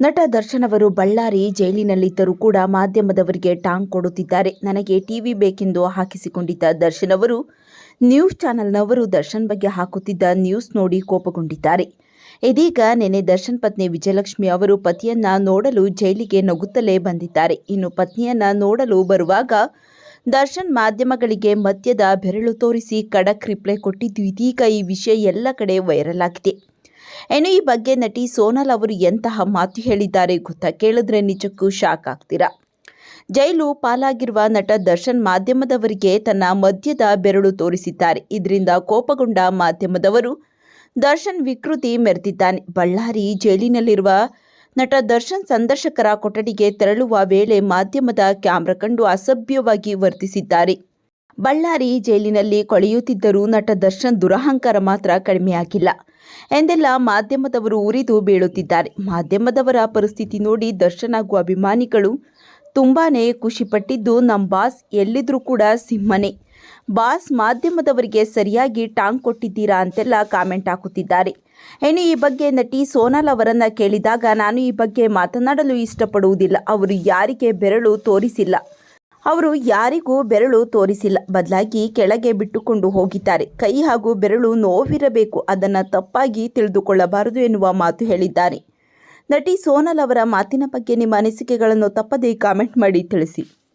ನಟ ದರ್ಶನ್ ಅವರು ಬಳ್ಳಾರಿ ಜೈಲಿನಲ್ಲಿದ್ದರೂ ಕೂಡ ಮಾಧ್ಯಮದವರಿಗೆ ಟಾಂಗ್ ಕೊಡುತ್ತಿದ್ದಾರೆ. ನನಗೆ ಟಿವಿ ಬೇಕೆಂದು ಹಾಕಿಸಿಕೊಂಡಿದ್ದ ದರ್ಶನ್ ಅವರು, ನ್ಯೂಸ್ ಚಾನೆಲ್ನವರು ದರ್ಶನ್ ಬಗ್ಗೆ ಹಾಕುತ್ತಿದ್ದ ನ್ಯೂಸ್ ನೋಡಿ ಕೋಪಗೊಂಡಿದ್ದಾರೆ. ಇದೀಗ ನಿನ್ನೆ ದರ್ಶನ್ ಪತ್ನಿ ವಿಜಯಲಕ್ಷ್ಮಿ ಅವರು ಪತಿಯನ್ನ ನೋಡಲು ಜೈಲಿಗೆ ನಗುತ್ತಲೇ ಬಂದಿದ್ದಾರೆ. ಇನ್ನು ಪತ್ನಿಯನ್ನ ನೋಡಲು ಬರುವಾಗ ದರ್ಶನ್ ಮಾಧ್ಯಮಗಳಿಗೆ ಮದ್ಯದ ಬೆರಳು ತೋರಿಸಿ ಖಡಕ್ ರಿಪ್ಲೈ ಕೊಟ್ಟಿದ್ದು ಇದೀಗ ಈ ವಿಷಯ ಎಲ್ಲ ಕಡೆ ವೈರಲ್ ಆಗಿದೆ. ಇನ್ನು ಈ ಬಗ್ಗೆ ನಟಿ ಸೋನಲ್ ಅವರು ಎಂತಹ ಮಾತು ಹೇಳಿದ್ದಾರೆ ಗೊತ್ತಾ ಕೇಳಿದ್ರೆ ನಿಜಕ್ಕೂ ಶಾಕ್ ಆಗ್ತೀರಾ? ಜೈಲು ಪಾಲಾಗಿರುವ ನಟ ದರ್ಶನ್ ಮಾಧ್ಯಮದವರಿಗೆ ತನ್ನ ಮದ್ಯದ ಬೆರಳು ತೋರಿಸಿದ್ದಾರೆ. ಇದರಿಂದ ಕೋಪಗೊಂಡ ಮಾಧ್ಯಮದವರು ದರ್ಶನ್ ವಿಕೃತಿ ಮೆರೆದಿದ್ದಾನೆ. ಬಳ್ಳಾರಿ ಜೈಲಿನಲ್ಲಿರುವ ನಟ ದರ್ಶನ್ ಸಂದರ್ಶಕರ ಕೊಠಡಿಗೆ ತೆರಳುವ ವೇಳೆ ಮಾಧ್ಯಮದ ಕ್ಯಾಮ್ರಾ ಕಂಡು ಅಸಭ್ಯವಾಗಿ ವರ್ತಿಸಿದ್ದಾರೆ. ಬಳ್ಳಾರಿ ಜೈಲಿನಲ್ಲಿ ಕೊಳೆಯುತ್ತಿದ್ದರೂ ನಟ ದರ್ಶನ್ ದುರಹಂಕಾರ ಮಾತ್ರ ಕಡಿಮೆಯಾಗಿಲ್ಲ. ಎಂದೆಲ್ಲ ಮಾಧ್ಯಮದವರು ಉರಿದು ಬೀಳುತ್ತಿದ್ದಾರೆ. ಮಾಧ್ಯಮದವರ ಪರಿಸ್ಥಿತಿ ನೋಡಿ ದರ್ಶನ್ ಆಗುವ ಅಭಿಮಾನಿಗಳು ತುಂಬಾನೇ ಖುಷಿಪಟ್ಟಿದ್ದು ನಮ್ಮ ಬಾಸ್ ಎಲ್ಲಿದ್ರೂ ಕೂಡ ಸಿಂಹನೇ. ಬಾಸ್ ಮಾಧ್ಯಮದವರಿಗೆ ಸರಿಯಾಗಿ ಟಾಂಗ್ ಕೊಟ್ಟಿದ್ದೀರಾ ಅಂತೆಲ್ಲ ಕಾಮೆಂಟ್ ಹಾಕುತ್ತಿದ್ದಾರೆ. ಇನ್ನು ಈ ಬಗ್ಗೆ ನಟಿ ಸೋನಾಲ್ ಅವರನ್ನ ಕೇಳಿದಾಗ ನಾನು ಈ ಬಗ್ಗೆ ಮಾತನಾಡಲು ಇಷ್ಟಪಡುವುದಿಲ್ಲ. ಅವರು ಯಾರಿಗೆ ಬೆರಳು ತೋರಿಸಿಲ್ಲ. ಅವರು ಯಾರಿಗೂ ಬೆರಳು ತೋರಿಸಿಲ್ಲ. ಬದಲಾಗಿ ಕೆಳಗೆ ಬಿಟ್ಟುಕೊಂಡು ಹೋಗಿದ್ದಾರೆ. ಕೈ ಹಾಗೂ ಬೆರಳು ನೋವಿರಬೇಕು. ಅದನ್ನು ತಪ್ಪಾಗಿ ತಿಳಿದುಕೊಳ್ಳಬಾರದು ಎನ್ನುವ ಮಾತು ಹೇಳಿದ್ದಾರೆ. ನಟಿ ಸೋನಲ್ ಅವರ ಮಾತಿನ ಬಗ್ಗೆ ನಿಮ್ಮ ಅನಿಸಿಕೆಗಳನ್ನು ತಪ್ಪದೇ ಕಾಮೆಂಟ್ ಮಾಡಿ ತಿಳಿಸಿ.